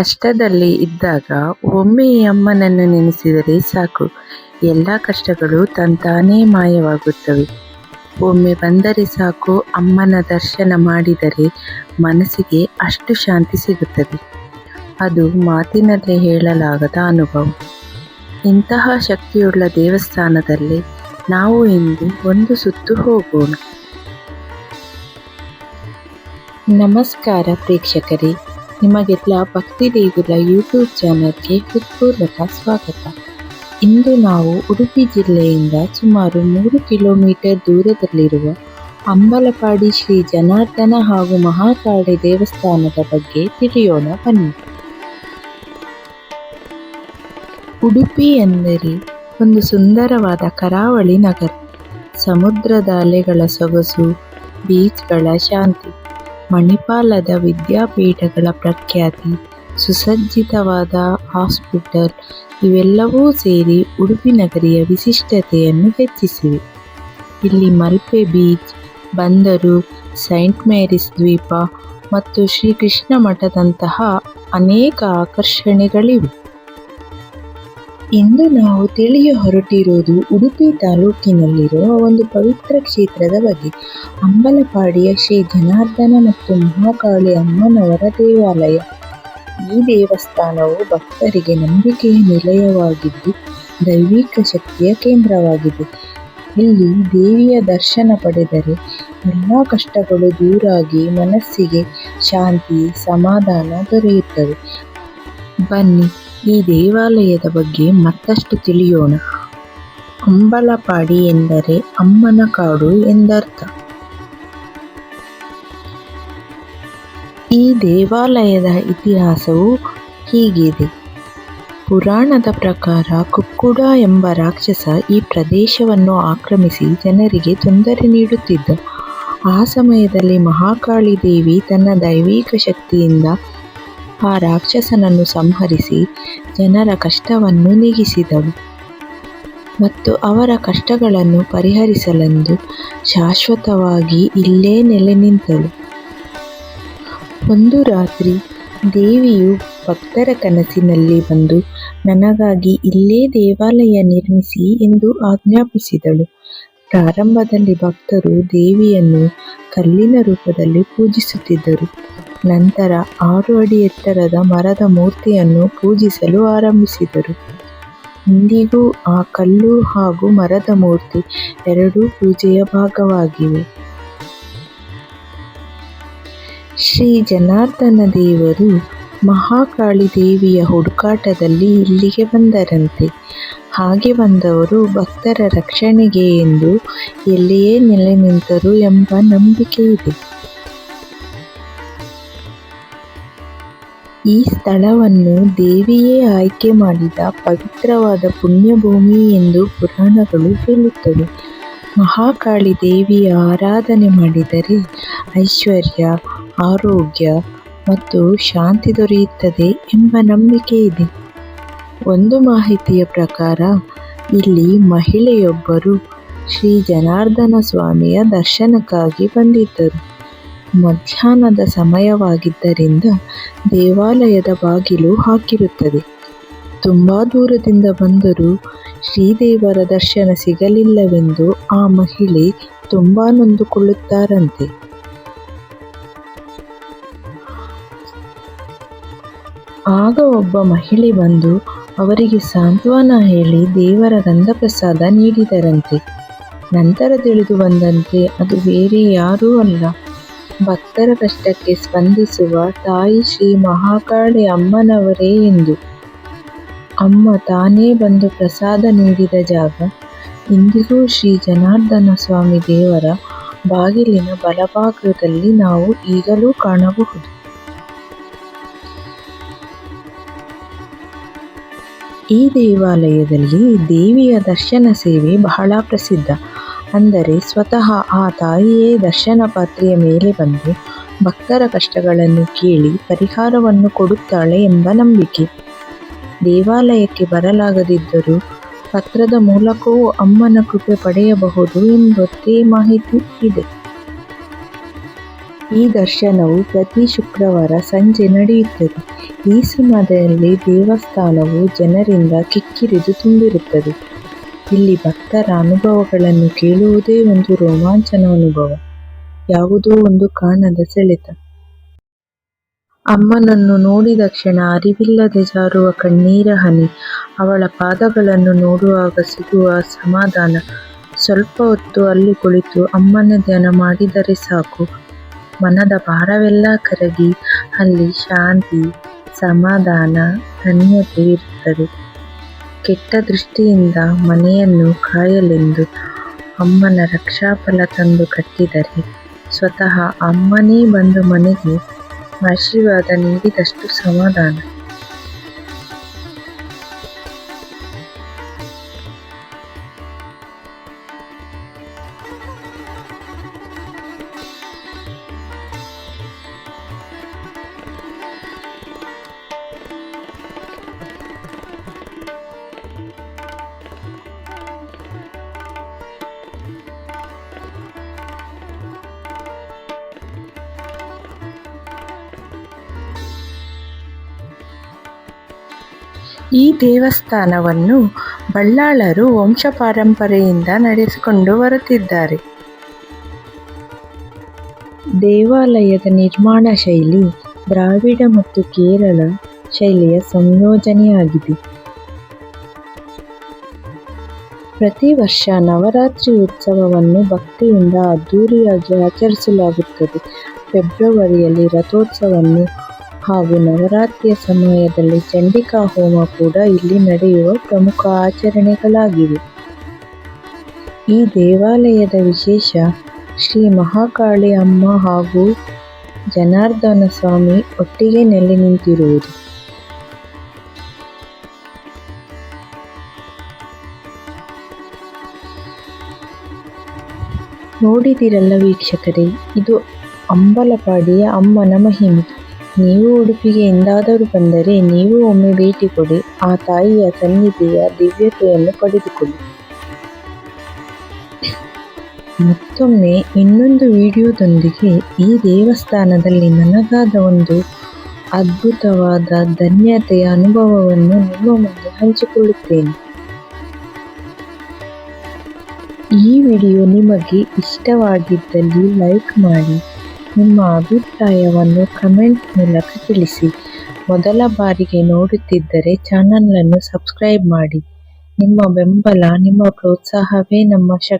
ಕಷ್ಟದಲ್ಲಿ ಇದ್ದಾಗ ಒಮ್ಮೆ ಈ ಅಮ್ಮನನ್ನು ನೆನೆಸಿದರೆ ಸಾಕು. ಎಲ್ಲ ಕಷ್ಟಗಳು ತಂತಾನೇ ಮಾಯವಾಗುತ್ತವೆ. ಒಮ್ಮೆ ಬಂದರೆ ಸಾಕು ಅಮ್ಮನ ದರ್ಶನ ಮಾಡಿದರೆ ಮನಸ್ಸಿಗೆ ಅಷ್ಟು ಶಾಂತಿ ಸಿಗುತ್ತದೆ. ಅದು ಮಾತಿನಲ್ಲಿ ಹೇಳಲಾಗದ ಅನುಭವ. ಇಂತಹ ಶಕ್ತಿಯುಳ್ಳ ದೇವಸ್ಥಾನದಲ್ಲಿ ನಾವು ಇಂದು ಒಂದು ಸುತ್ತು ಹೋಗೋಣ. ನಮಸ್ಕಾರ ಪ್ರೇಕ್ಷಕರೇ. ನಿಮಗೆಲ್ಲ ಭಕ್ತಿ ದೇಗುಲ ಯೂಟ್ಯೂಬ್ ಚಾನಲ್ಗೆ ಹೃತ್ಪೂರ್ವಕ ಸ್ವಾಗತ. ಇಂದು ನಾವು ಉಡುಪಿ ಜಿಲ್ಲೆಯಿಂದ ಸುಮಾರು ಮೂರು ಕಿಲೋಮೀಟರ್ ದೂರದಲ್ಲಿರುವ ಅಂಬಲಪಾಡಿ ಶ್ರೀ ಜನಾರ್ದನ ಹಾಗೂ ಮಹಾಕಾಳಿ ದೇವಸ್ಥಾನದ ಬಗ್ಗೆ ತಿಳಿಯೋಣ, ಬನ್ನಿ. ಉಡುಪಿ ಎಂದರೆ ಒಂದು ಸುಂದರವಾದ ಕರಾವಳಿ ನಗರ. ಸಮುದ್ರದ ಅಲೆಗಳ ಸೊಗಸು ಬೀಚ್ಗಳ ಶಾಂತಿ. ಮಣಿಪಾಲದ ವಿದ್ಯಾಪೀಠಗಳ ಪ್ರಖ್ಯಾತಿ, ಸುಸಜ್ಜಿತವಾದ ಹಾಸ್ಪಿಟಲ್ ಇವೆಲ್ಲವೂ ಸೇರಿ ಉಡುಪಿ ನಗರಿಯ ವಿಶಿಷ್ಟತೆಯನ್ನು ಹೆಚ್ಚಿಸಿವೆ. ಇಲ್ಲಿ ಮಲ್ಪೆ ಬೀಚ್, ಬಂದರು, ಸೈಂಟ್ ಮೇರಿಸ್ ದ್ವೀಪ ಮತ್ತು ಶ್ರೀಕೃಷ್ಣ ಮಠದಂತಹ ಅನೇಕ ಆಕರ್ಷಣೆಗಳಿವೆ. ಇಂದು ನಾವು ತಿಳಿಯ ಹೊರಟಿರುವುದು ಉಡುಪಿ ತಾಲೂಕಿನಲ್ಲಿರುವ ಒಂದು ಪವಿತ್ರ ಕ್ಷೇತ್ರದ ಬಗ್ಗೆ. ಅಂಬಲಪಾಡಿಯ ಶ್ರೀ ಜನಾರ್ದನ ಮತ್ತು ಮಹಾಕಾಳಿ ಅಮ್ಮನವರ ದೇವಾಲಯ. ಈ ದೇವಸ್ಥಾನವು ಭಕ್ತರಿಗೆ ನಂಬಿಕೆಯ ನಿಲಯವಾಗಿದ್ದು, ದೈವಿಕ ಶಕ್ತಿಯ ಕೇಂದ್ರವಾಗಿದೆ. ಇಲ್ಲಿ ದೇವಿಯ ದರ್ಶನ ಪಡೆದರೆ ಎಲ್ಲ ಕಷ್ಟಗಳು ದೂರಾಗಿ ಮನಸ್ಸಿಗೆ ಶಾಂತಿ, ಸಮಾಧಾನ ದೊರೆಯುತ್ತದೆ ಬನ್ನಿ. ಈ ದೇವಾಲಯದ ಬಗ್ಗೆ ಮತ್ತಷ್ಟು ತಿಳಿಯೋಣ. ಅಂಬಲಪಾಡಿ ಎಂದರೆ ಅಮ್ಮನ ಕಾಡು ಎಂದರ್ಥ. ಈ ದೇವಾಲಯದ ಇತಿಹಾಸವು ಹೀಗಿದೆ. ಪುರಾಣದ ಪ್ರಕಾರ ಕುಕ್ಕುಡ ಎಂಬ ರಾಕ್ಷಸ ಈ ಪ್ರದೇಶವನ್ನು ಆಕ್ರಮಿಸಿ ಜನರಿಗೆ ತೊಂದರೆ ನೀಡುತ್ತಿದ್ದ. ಆ ಸಮಯದಲ್ಲಿ ಮಹಾಕಾಳಿ ದೇವಿ ತನ್ನ ದೈವಿಕ ಶಕ್ತಿಯಿಂದ ಆ ರಾಕ್ಷಸನನ್ನು ಸಂಹರಿಸಿ ಜನರ ಕಷ್ಟವನ್ನು ನೀಗಿಸಿದಳು. ಮತ್ತು ಅವರ ಕಷ್ಟಗಳನ್ನು ಪರಿಹರಿಸಲೆಂದು ಶಾಶ್ವತವಾಗಿ ಇಲ್ಲೇ ನೆಲೆ ನಿಂತಳು. ಒಂದು ರಾತ್ರಿ ದೇವಿಯು ಭಕ್ತರ ಕನಸಿನಲ್ಲಿ ಬಂದು ನನಗಾಗಿ ಇಲ್ಲೇ ದೇವಾಲಯ ನಿರ್ಮಿಸಿ ಎಂದು ಆಜ್ಞಾಪಿಸಿದಳು. ಪ್ರಾರಂಭದಲ್ಲಿ ಭಕ್ತರು ದೇವಿಯನ್ನು ಕಲ್ಲಿನ ರೂಪದಲ್ಲಿ ಪೂಜಿಸುತ್ತಿದ್ದರು. ನಂತರ ಆರು ಅಡಿ ಎತ್ತರದ ಮರದ ಮೂರ್ತಿಯನ್ನು ಪೂಜಿಸಲು ಆರಂಭಿಸಿದರು. ಇಂದಿಗೂ ಆ ಕಲ್ಲು ಹಾಗೂ ಮರದ ಮೂರ್ತಿ ಎರಡೂ ಪೂಜೆಯ ಭಾಗವಾಗಿವೆ. ಶ್ರೀ ಜನಾರ್ದನ ದೇವರು ಮಹಾಕಾಳಿ ದೇವಿಯ ಹುಡುಕಾಟದಲ್ಲಿ ಇಲ್ಲಿಗೆ ಬಂದರಂತೆ. ಹಾಗೆ ಬಂದವರು ಭಕ್ತರ ರಕ್ಷಣೆಗೆ ಎಂದು ಎಲ್ಲಿಯೇ ನೆಲೆ ನಿಂತರು ಎಂಬ ನಂಬಿಕೆ ಇದೆ. ಈ ಸ್ಥಳವನ್ನು ದೇವಿಯೇ ಆಯ್ಕೆ ಮಾಡಿದ ಪವಿತ್ರವಾದ ಪುಣ್ಯಭೂಮಿ ಎಂದು ಪುರಾಣಗಳು ಹೇಳುತ್ತವೆ. ಮಹಾಕಾಳಿ ದೇವಿಯ ಆರಾಧನೆ ಮಾಡಿದರೆ ಐಶ್ವರ್ಯ, ಆರೋಗ್ಯ ಮತ್ತು ಶಾಂತಿ ದೊರೆಯುತ್ತದೆ ಎಂಬ ನಂಬಿಕೆ ಇದೆ. ಒಂದು ಮಾಹಿತಿಯ ಪ್ರಕಾರ, ಇಲ್ಲಿ ಮಹಿಳೆಯೊಬ್ಬರು ಶ್ರೀ ಜನಾರ್ದನ ಸ್ವಾಮಿಯ ದರ್ಶನಕ್ಕಾಗಿ ಬಂದಿದ್ದರು. ಮಧ್ಯಾಹ್ನದ ಸಮಯವಾಗಿದ್ದರಿಂದ ದೇವಾಲಯದ ಬಾಗಿಲು ಹಾಕಿರುತ್ತದೆ. ತುಂಬ ದೂರದಿಂದ ಬಂದರೂ ಶ್ರೀದೇವರ ದರ್ಶನ ಸಿಗಲಿಲ್ಲವೆಂದು ಆ ಮಹಿಳೆ ತುಂಬ ನೊಂದುಕೊಳ್ಳುತ್ತಾರಂತೆ. ಆಗ ಒಬ್ಬ ಮಹಿಳೆ ಬಂದು ಅವರಿಗೆ ಸಾಂತ್ವನ ಹೇಳಿ ದೇವರ ಗಂಧಪ್ರಸಾದ ನೀಡಿದರಂತೆ. ನಂತರ ತಿಳಿದು ಬಂದಂತೆ ಅದು ಬೇರೆ ಯಾರೂ ಅಲ್ಲ. ಭಕ್ತರ ಕಷ್ಟಕ್ಕೆ ಸ್ಪಂದಿಸುವ ತಾಯಿ ಶ್ರೀ ಮಹಾಕಾಳಿ ಅಮ್ಮನವರೇ ಎಂದು. ಅಮ್ಮ ತಾನೇ ಬಂದು ಪ್ರಸಾದ ನೀಡಿದ ಜಾಗ, ಇಂದಿಗೂ ಶ್ರೀ ಜನಾರ್ದನ ಸ್ವಾಮಿ ದೇವರ ಬಾಗಿಲಿನ ಬಲಭಾಗದಲ್ಲಿ ನಾವು ಈಗಲೂ ಕಾಣಬಹುದು. ಈ ದೇವಾಲಯದಲ್ಲಿ ದೇವಿಯ ದರ್ಶನ ಸೇವೆ ಬಹಳ ಪ್ರಸಿದ್ಧ. ಅಂದರೆ ಸ್ವತಃ ಆ ತಾಯಿಯೇ ದರ್ಶನ ಪಾತ್ರೆಯ ಮೇಲೆ ಬಂದು ಭಕ್ತರ ಕಷ್ಟಗಳನ್ನು ಕೇಳಿ ಪರಿಹಾರವನ್ನು ಕೊಡುತ್ತಾಳೆ ಎಂಬ ನಂಬಿಕೆ. ದೇವಾಲಯಕ್ಕೆ ಬರಲಾಗದಿದ್ದರೂ ಪತ್ರದ ಮೂಲಕವೂ ಅಮ್ಮನ ಕೃಪೆ ಪಡೆಯಬಹುದು ಎಂಬತ್ತೇ ಮಾಹಿತಿ ಇದೆ. ಈ ದರ್ಶನವು ಪ್ರತಿ ಶುಕ್ರವಾರ ಸಂಜೆ ನಡೆಯುತ್ತದೆ. ಈ ಸಮಯದಲ್ಲಿ ದೇವಸ್ಥಾನವು ಜನರಿಂದ ಕಿಕ್ಕಿರಿದು ತುಂಬಿರುತ್ತದೆ. ಇಲ್ಲಿ ಭಕ್ತರ ಅನುಭವಗಳನ್ನು ಕೇಳುವುದೇ ಒಂದು ರೋಮಾಂಚನ ಅನುಭವ, ಯಾವುದೋ ಒಂದು ಕಾಣದ ಸೆಳೆತ. ಅಮ್ಮನನ್ನು ನೋಡಿದ ಕ್ಷಣ ಅರಿವಿಲ್ಲದೆ ಜಾರುವ ಕಣ್ಣೀರ ಹನಿ, ಅವಳ ಪಾದಗಳನ್ನು ನೋಡುವಾಗ ಸಿಗುವ ಸಮಾಧಾನ. ಸ್ವಲ್ಪ ಹೊತ್ತು ಅಲ್ಲಿ ಕುಳಿತು ಅಮ್ಮನ ಧ್ಯಾನ ಮಾಡಿದರೆ ಸಾಕು. ಮನದ ಭಾರವೆಲ್ಲ ಕರಗಿ ಅಲ್ಲಿ ಶಾಂತಿ, ಸಮಾಧಾನ, ಧನ್ಯತೆ ಇರುತ್ತದೆ. ಕೆಟ್ಟ ದೃಷ್ಟಿಯಿಂದ ಮನೆಯನ್ನು ಕಾಯಲೆಂದು ಅಮ್ಮನ ರಕ್ಷಾಫಲ ತಂದು ಕಟ್ಟಿದರೆ ಸ್ವತಃ ಅಮ್ಮನೇ ಬಂದು ಮನೆಗೆ ಆಶೀರ್ವಾದ ನೀಡಿದಷ್ಟು ಸಮಾಧಾನ. ಈ ದೇವಸ್ಥಾನವನ್ನು ಬಲ್ಲಾಳರು ವಂಶಪಾರಂಪರೆಯಿಂದ ನಡೆಸಿಕೊಂಡು ಬರುತ್ತಿದ್ದಾರೆ. ದೇವಾಲಯದ ನಿರ್ಮಾಣ ಶೈಲಿ ದ್ರಾವಿಡ ಮತ್ತು ಕೇರಳ ಶೈಲಿಯ ಸಂಯೋಜನೆಯಾಗಿದೆ. ಪ್ರತಿ ವರ್ಷ ನವರಾತ್ರಿ ಉತ್ಸವವನ್ನು ಭಕ್ತಿಯಿಂದ ಅದ್ಧೂರಿಯಾಗಿ ಆಚರಿಸಲಾಗುತ್ತದೆ. ಫೆಬ್ರವರಿಯಲ್ಲಿ ರಥೋತ್ಸವವನ್ನು ಹಾಗೂ ನವರಾತ್ರಿಯ ಸಮಯದಲ್ಲಿ ಚಂಡಿಕಾ ಹೋಮ ಕೂಡ ಇಲ್ಲಿ ನಡೆಯುವ ಪ್ರಮುಖ ಆಚರಣೆಗಳಾಗಿವೆ. ಈ ದೇವಾಲಯದ ವಿಶೇಷ ಶ್ರೀ ಮಹಾಕಾಳಿ ಅಮ್ಮ ಹಾಗೂ ಜನಾರ್ದನ ಸ್ವಾಮಿ ಒಟ್ಟಿಗೆ ನೆಲೆ ನಿಂತಿರುವುದು. ನೋಡಿದಿರಲ್ಲ ವೀಕ್ಷಕರೇ, ಇದು ಅಂಬಲಪಾಡಿಯ ಅಮ್ಮನ ಮಹಿಮೆ. ನೀವು ಉಡುಪಿಗೆ ಎಂದಾದರೂ ಬಂದರೆ ನೀವು ಒಮ್ಮೆ ಭೇಟಿ ಕೊಡಿ. ಆ ತಾಯಿಯ ಸನ್ನಿಧಿಯ ದಿವ್ಯತೆಯನ್ನು ಪಡೆದುಕೊಳ್ಳಿ. ಮತ್ತೊಮ್ಮೆ ಇನ್ನೊಂದು ವಿಡಿಯೋದೊಂದಿಗೆ ಈ ದೇವಸ್ಥಾನದಲ್ಲಿ ನನಗಾದ ಒಂದು ಅದ್ಭುತವಾದ ಧನ್ಯತೆಯ ಅನುಭವವನ್ನು ನಿಮ್ಮ ಮುಂದೆ ಹಂಚಿಕೊಳ್ಳುತ್ತೇನೆ. ಈ ವಿಡಿಯೋ ನಿಮಗೆ ಇಷ್ಟವಾಗಿದ್ದಲ್ಲಿ ಲೈಕ್ ಮಾಡಿ. ನಿಮ್ಮ ಅಭಿಪ್ರಾಯವನ್ನು ಕಮೆಂಟ್ ಮೂಲಕ ತಿಳಿಸಿ. ಮೊದಲ ಬಾರಿಗೆ ನೋಡುತ್ತಿದ್ದರೆ ಚಾನಲನ್ನು ಸಬ್ಸ್ಕ್ರೈಬ್ ಮಾಡಿ. ನಿಮ್ಮ ಬೆಂಬಲ, ನಿಮ್ಮ ಪ್ರೋತ್ಸಾಹವೇ ನಮ್ಮ ಶಕ್ತಿ.